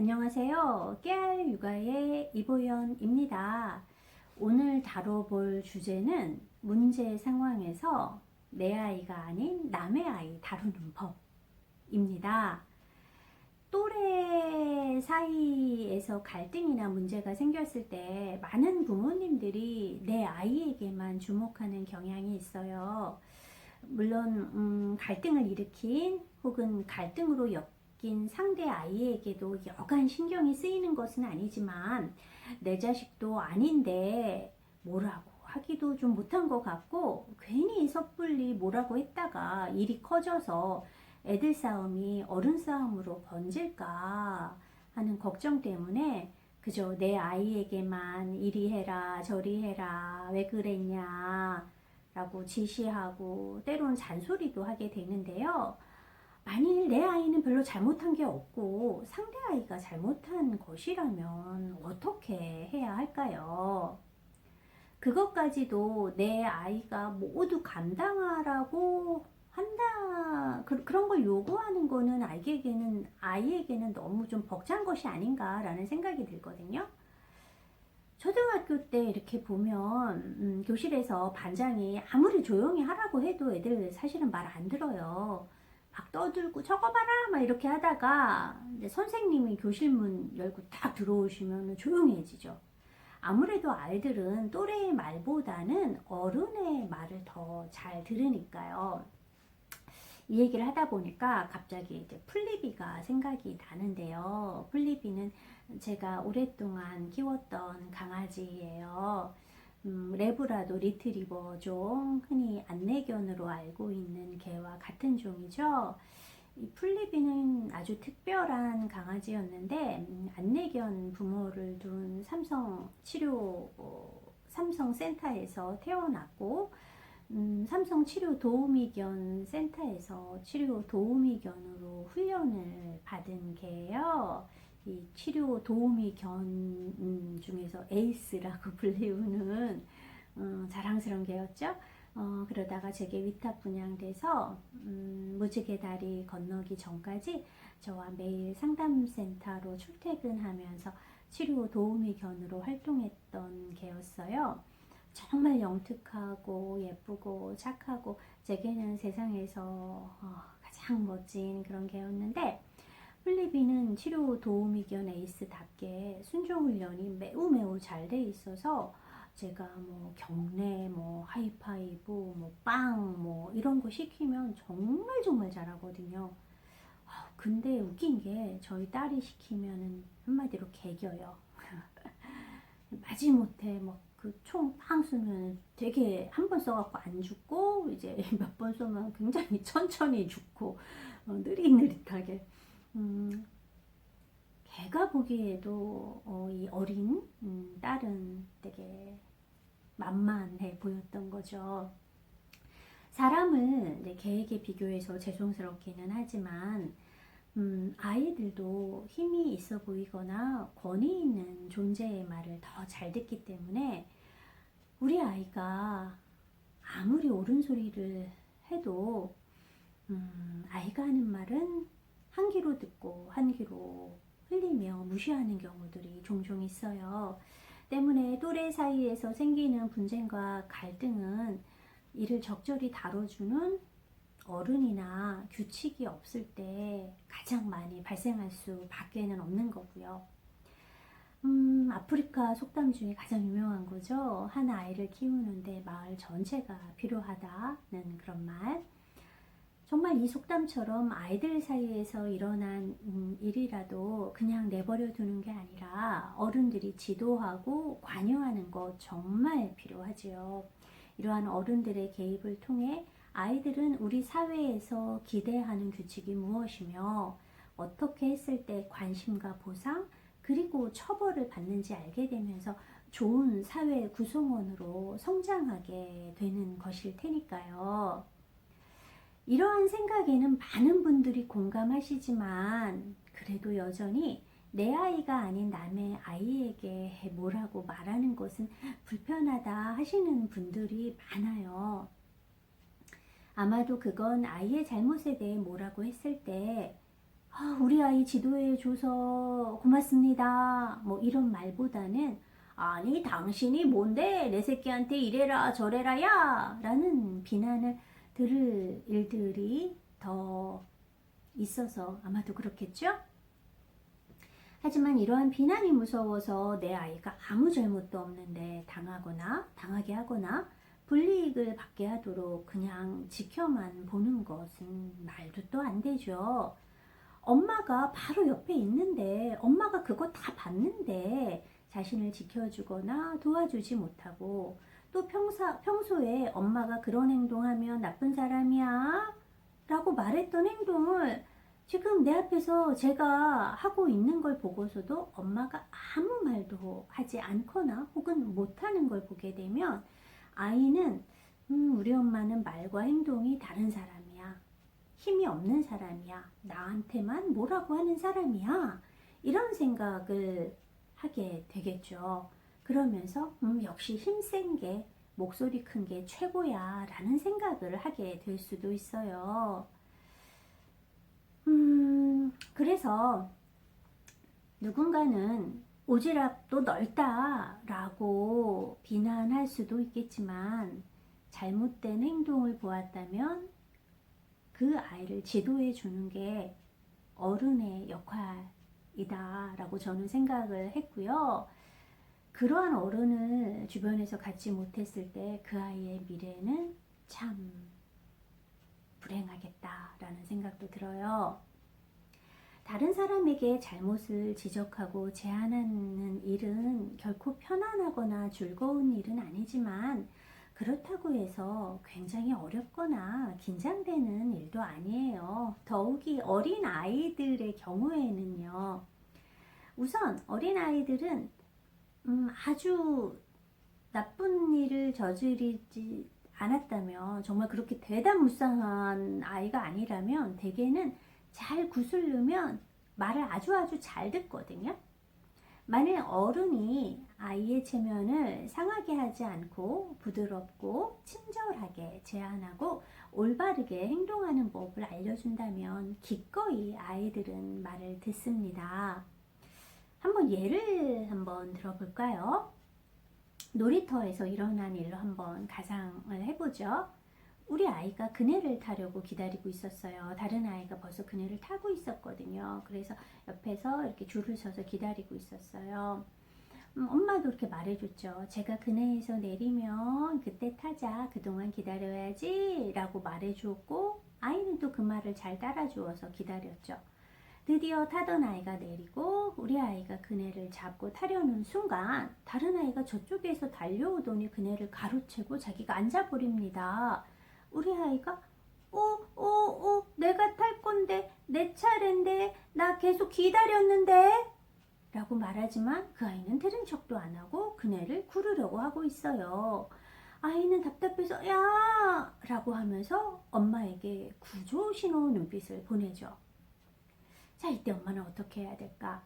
안녕하세요. 깨알 육아의 이보연입니다. 오늘 다뤄볼 주제는 문제 상황에서 내 아이가 아닌 남의 아이 다루는 법입니다. 또래 사이에서 갈등이나 문제가 생겼을 때 많은 부모님들이 내 아이에게만 주목하는 경향이 있어요. 물론 음, 갈등을 일으킨 혹은 갈등으로 엮 인 상대 아이에게도 여간 신경이 쓰이는 것은 아니지만 내 자식도 아닌데 뭐라고 하기도 좀 못한 것 같고 괜히 섣불리 뭐라고 했다가 일이 커져서 애들 싸움이 어른 싸움으로 번질까 하는 걱정 때문에 그저 내 아이에게만 이리 해라 저리 해라 왜 그랬냐 라고 지시하고 때론 잔소리도 하게 되는데요. 만일 내 아이는 별로 잘못한 게 없고 상대 아이가 잘못한 것이라면 어떻게 해야 할까요? 그것까지도 내 아이가 모두 감당하라고 한다 그, 그런 걸 요구하는 거는 아이에게는 아이에게는 너무 좀 벅찬 것이 아닌가라는 생각이 들거든요. 초등학교 때 이렇게 보면 음, 교실에서 반장이 아무리 조용히 하라고 해도 애들 사실은 말 안 들어요. 막 떠들고 저거 봐라 막 이렇게 하다가 이제 선생님이 교실 문 열고 딱 들어오시면 조용해지죠. 아무래도 아이들은 또래의 말보다는 어른의 말을 더 잘 들으니까요. 이 얘기를 하다 보니까 갑자기 이제 플리비가 생각이 나는데요. 플리비는 제가 오랫동안 키웠던 강아지예요. 음, 레브라도 리트리버 종, 흔히 안내견으로 알고 있는 개와 같은 종이죠. 이 플리비는 아주 특별한 강아지였는데 음, 안내견 부모를 둔 삼성 치료 어, 삼성 센터에서 태어났고 음, 삼성 치료 도우미견 센터에서 치료 도우미견으로 훈련을 받은 개예요. 이 치료 도우미견 음, 중에서 에이스라고 불리우는 음, 자랑스러운 개였죠. 어, 그러다가 제게 위탁 분양돼서 음, 무지개 다리 건너기 전까지 저와 매일 상담센터로 출퇴근하면서 치료 도우미 견으로 활동했던 개였어요. 정말 영특하고 예쁘고 착하고 제게는 세상에서 어, 가장 멋진 그런 개였는데 플리비는 치료 도우미견 에이스답게 순종 훈련이 매우 매우 잘 돼 있어서 제가 뭐 경례, 뭐 하이파이브, 뭐 빵, 뭐 이런 거 시키면 정말 정말 잘하거든요. 아, 근데 웃긴 게 저희 딸이 시키면은 한마디로 개겨요. 마지못해 뭐그총 빵 쏘면 되게 한 번 써갖고 안 죽고 이제 몇 번 쏘면 굉장히 천천히 죽고 어, 느릿느릿하게 음, 걔가 보기에도 어, 이 어린 음, 딸은 되게 만만해 보였던 거죠. 사람을 개에게 비교해서 죄송스럽기는 하지만 음, 아이들도 힘이 있어 보이거나 권위 있는 존재의 말을 더 잘 듣기 때문에 우리 아이가 아무리 옳은 소리를 해도 음, 아이가 하는 말은 한 귀로 듣고 한 귀로 흘리며 무시하는 경우들이 종종 있어요. 때문에 또래 사이에서 생기는 분쟁과 갈등은 이를 적절히 다뤄주는 어른이나 규칙이 없을 때 가장 많이 발생할 수 밖에는 없는 거고요. 음, 아프리카 속담 중에 가장 유명한 거죠. 한 아이를 키우는데 마을 전체가 필요하다는 그런 말. 정말 이 속담처럼 아이들 사이에서 일어난 음, 일이라도 그냥 내버려 두는 게 아니라 어른들이 지도하고 관여하는 것 정말 필요하지요. 이러한 어른들의 개입을 통해 아이들은 우리 사회에서 기대하는 규칙이 무엇이며 어떻게 했을 때 관심과 보상 그리고 처벌을 받는지 알게 되면서 좋은 사회 구성원으로 성장하게 되는 것일 테니까요. 이러한 생각에는 많은 분들이 공감하시지만 그래도 여전히 내 아이가 아닌 남의 아이에게 뭐라고 말하는 것은 불편하다 하시는 분들이 많아요. 아마도 그건 아이의 잘못에 대해 뭐라고 했을 때 어, 아, 우리 아이 지도해 줘서 고맙습니다. 뭐 이런 말보다는 아니 당신이 뭔데 내 새끼한테 이래라 저래라 야 라는 비난을 들을 일들이 더 있어서 아마도 그렇겠죠? 하지만 이러한 비난이 무서워서 내 아이가 아무 잘못도 없는데 당하거나 당하게 하거나 불이익을 받게 하도록 그냥 지켜만 보는 것은 말도 또 안 되죠. 엄마가 바로 옆에 있는데 엄마가 그거 다 봤는데 자신을 지켜주거나 도와주지 못하고 또 평사, 평소에 엄마가 그런 행동하면 나쁜 사람이야 라고 말했던 행동을 지금 내 앞에서 제가 하고 있는 걸 보고서도 엄마가 아무 말도 하지 않거나 혹은 못하는 걸 보게 되면 아이는 음, 우리 엄마는 말과 행동이 다른 사람이야. 힘이 없는 사람이야. 나한테만 뭐라고 하는 사람이야. 이런 생각을 하게 되겠죠. 그러면서 음, 역시 힘센 게 목소리 큰 게 최고야 라는 생각을 하게 될 수도 있어요. 음, 그래서 누군가는 오지랖도 넓다 라고 비난할 수도 있겠지만 잘못된 행동을 보았다면 그 아이를 지도해 주는 게 어른의 역할이다 라고 저는 생각을 했고요. 그러한 어른을 주변에서 갖지 못했을 때 그 아이의 미래는 참 불행하겠다라는 생각도 들어요. 다른 사람에게 잘못을 지적하고 제안하는 일은 결코 편안하거나 즐거운 일은 아니지만 그렇다고 해서 굉장히 어렵거나 긴장되는 일도 아니에요. 더욱이 어린 아이들의 경우에는요. 우선 어린 아이들은 음, 아주 나쁜 일을 저지르지 않았다면 정말 그렇게 대담무쌍한 아이가 아니라면 대개는 잘 구슬르면 말을 아주 아주 잘 듣거든요. 만일 어른이 아이의 체면을 상하게 하지 않고 부드럽고 친절하게 제안하고 올바르게 행동하는 법을 알려준다면 기꺼이 아이들은 말을 듣습니다. 한번 예를 한번 들어볼까요? 놀이터에서 일어난 일로 한번 가상을 해보죠. 우리 아이가 그네를 타려고 기다리고 있었어요. 다른 아이가 벌써 그네를 타고 있었거든요. 그래서 옆에서 이렇게 줄을 서서 기다리고 있었어요. 음, 엄마도 이렇게 말해줬죠. 제가 그네에서 내리면 그때 타자. 그동안 기다려야지. 라고 말해주었고, 아이는 또 그 말을 잘 따라주어서 기다렸죠. 드디어 타던 아이가 내리고 우리 아이가 그네를 잡고 타려는 순간 다른 아이가 저쪽에서 달려오더니 그네를 가로채고 자기가 앉아버립니다. 우리 아이가 오, 오, 오, 내가 탈 건데, 내 차례인데, 나 계속 기다렸는데? 라고 말하지만 그 아이는 들은 척도 안 하고 그네를 구르려고 하고 있어요. 아이는 답답해서, 야! 라고 하면서 엄마에게 구조 신호 눈빛을 보내죠. 자, 이때 엄마는 어떻게 해야 될까?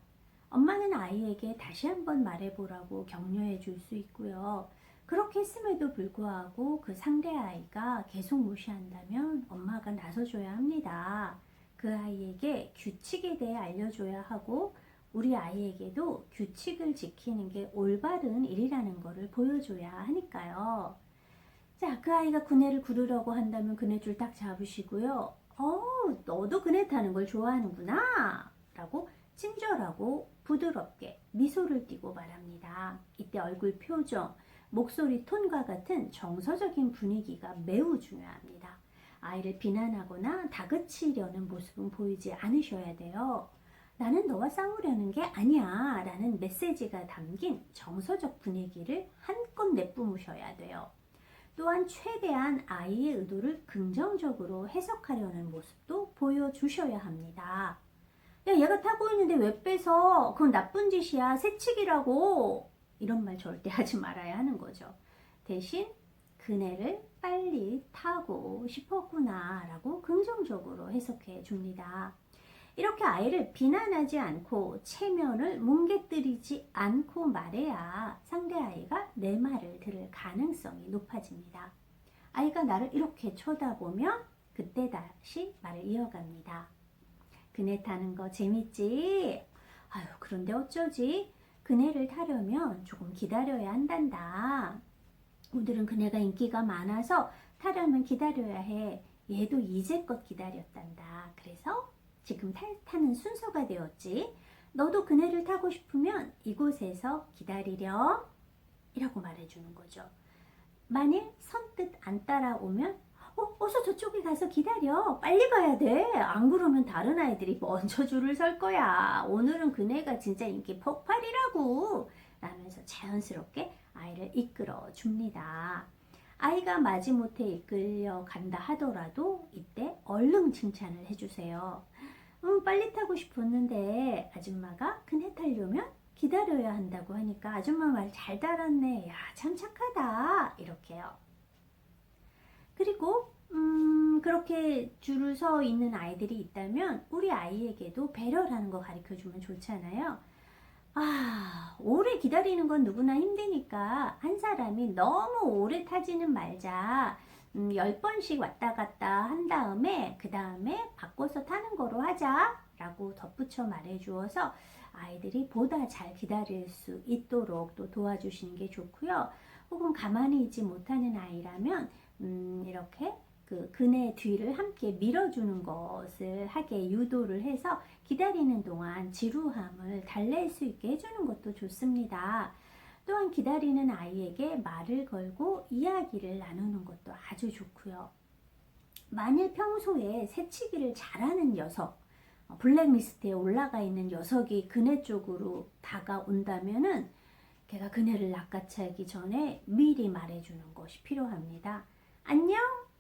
엄마는 아이에게 다시 한번 말해보라고 격려해 줄 수 있고요. 그렇게 했음에도 불구하고 그 상대 아이가 계속 무시한다면 엄마가 나서줘야 합니다. 그 아이에게 규칙에 대해 알려줘야 하고 우리 아이에게도 규칙을 지키는 게 올바른 일이라는 것을 보여줘야 하니까요. 자, 그 아이가 그네를 구르려고 한다면 그네 줄 딱 잡으시고요. 어, 너도 그네 타는 걸 좋아하는구나. 라고 친절하고 부드럽게 미소를 띠고 말합니다. 이때 얼굴 표정, 목소리 톤과 같은 정서적인 분위기가 매우 중요합니다. 아이를 비난하거나 다그치려는 모습은 보이지 않으셔야 돼요. 나는 너와 싸우려는 게 아니야 라는 메시지가 담긴 정서적 분위기를 한껏 내뿜으셔야 돼요. 또한 최대한 아이의 의도를 긍정적으로 해석하려는 모습도 보여주셔야 합니다. 야, 얘가 타고 있는데 왜 빼서? 그건 나쁜 짓이야. 새치기라고. 이런 말 절대 하지 말아야 하는 거죠. 대신 그네를 빨리 타고 싶었구나 라고 긍정적으로 해석해 줍니다. 이렇게 아이를 비난하지 않고 체면을 뭉개뜨리지 않고 말해야 상대 아이가 내 말을 들을 가능성이 높아집니다. 아이가 나를 이렇게 쳐다보면 그때 다시 말을 이어갑니다. 그네 타는 거 재밌지? 아유, 그런데 어쩌지? 그네를 타려면 조금 기다려야 한단다. 오늘은 그네가 인기가 많아서 타려면 기다려야 해. 얘도 이제껏 기다렸단다. 그래서 지금 타, 타는 순서가 되었지. 너도 그네를 타고 싶으면 이곳에서 기다리렴. 이라고 말해주는 거죠. 만일 선뜻 안 따라오면 어, 어서 저쪽에 가서 기다려. 빨리 가야 돼. 안 그러면 다른 아이들이 먼저 줄을 설 거야. 오늘은 그네가 진짜 인기 폭발이라고. 라면서 자연스럽게 아이를 이끌어 줍니다. 아이가 마지못해 이끌려 간다 하더라도 이때 얼른 칭찬을 해주세요. 음, 빨리 타고 싶었는데 아줌마가 그네 타려면 기다려야 한다고 하니까 아줌마 말잘 따랐네. 야, 참 착하다. 이렇게요. 그리고 음, 그렇게 줄을 서 있는 아이들이 있다면 우리 아이에게도 배려라는 거 가르쳐 주면 좋잖아요. 아, 오래 기다리는 건 누구나 힘드니까 한 사람이 너무 오래 타지는 말자. 음, 10번씩 왔다 갔다 한 다음에 그 다음에 바꿔서 타는 거로 하자. 라고 덧붙여 말해 주어서 아이들이 보다 잘 기다릴 수 있도록 또 도와주시는 게 좋고요. 혹은 가만히 있지 못하는 아이라면 음, 이렇게 그 그네 뒤를 함께 밀어주는 것을 하게 유도를 해서 기다리는 동안 지루함을 달랠 수 있게 해주는 것도 좋습니다. 또한 기다리는 아이에게 말을 걸고 이야기를 나누는 것도 아주 좋고요. 만일 평소에 새치기를 잘하는 녀석, 어, 블랙리스트에 올라가 있는 녀석이 그네 쪽으로 다가온다면은 걔가 그네를 낚아채기 전에 미리 말해주는 것이 필요합니다. 안녕?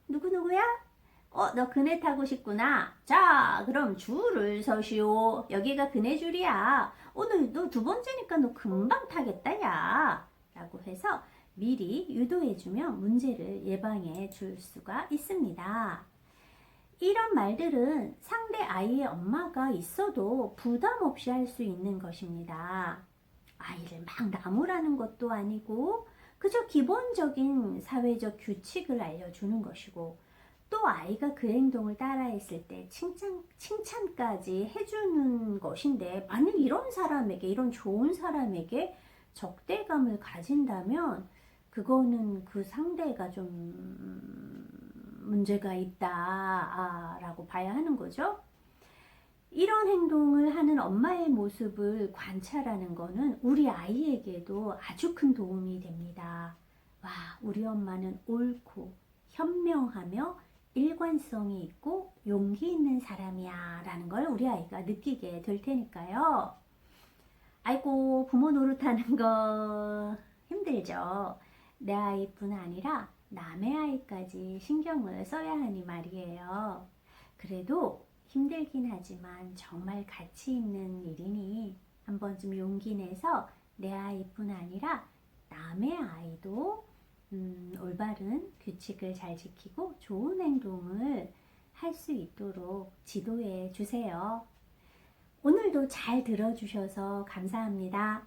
누구누구야? 어, 너 그네 타고 싶구나. 자, 그럼 줄을 서시오. 여기가 그네 줄이야. 오늘 너 두 번째니까 너 금방 타겠다, 야. 라고 해서 미리 유도해주면 문제를 예방해 줄 수가 있습니다. 이런 말들은 상대 아이의 엄마가 있어도 부담 없이 할 수 있는 것입니다. 아이를 막 나무라는 것도 아니고 그저 기본적인 사회적 규칙을 알려주는 것이고 또 아이가 그 행동을 따라했을 때 칭찬, 칭찬까지 해주는 것인데 만약 이런 사람에게 이런 좋은 사람에게 적대감을 가진다면 그거는 그 상대가 좀 문제가 있다라고 봐야 하는 거죠. 이런 행동을 하는 엄마의 모습을 관찰하는 것은 우리 아이에게도 아주 큰 도움이 됩니다. 와, 우리 엄마는 옳고 현명하며 일관성이 있고 용기 있는 사람이야 라는 걸 우리 아이가 느끼게 될 테니까요. 아이고, 부모 노릇하는 거 힘들죠. 내 아이뿐 아니라 남의 아이까지 신경을 써야 하니 말이에요. 그래도 힘들긴 하지만 정말 가치 있는 일이니 한 번쯤 용기 내서 내 아이뿐 아니라 남의 아이도 음, 올바른 규칙을 잘 지키고 좋은 행동을 할 수 있도록 지도해 주세요. 오늘도 잘 들어주셔서 감사합니다.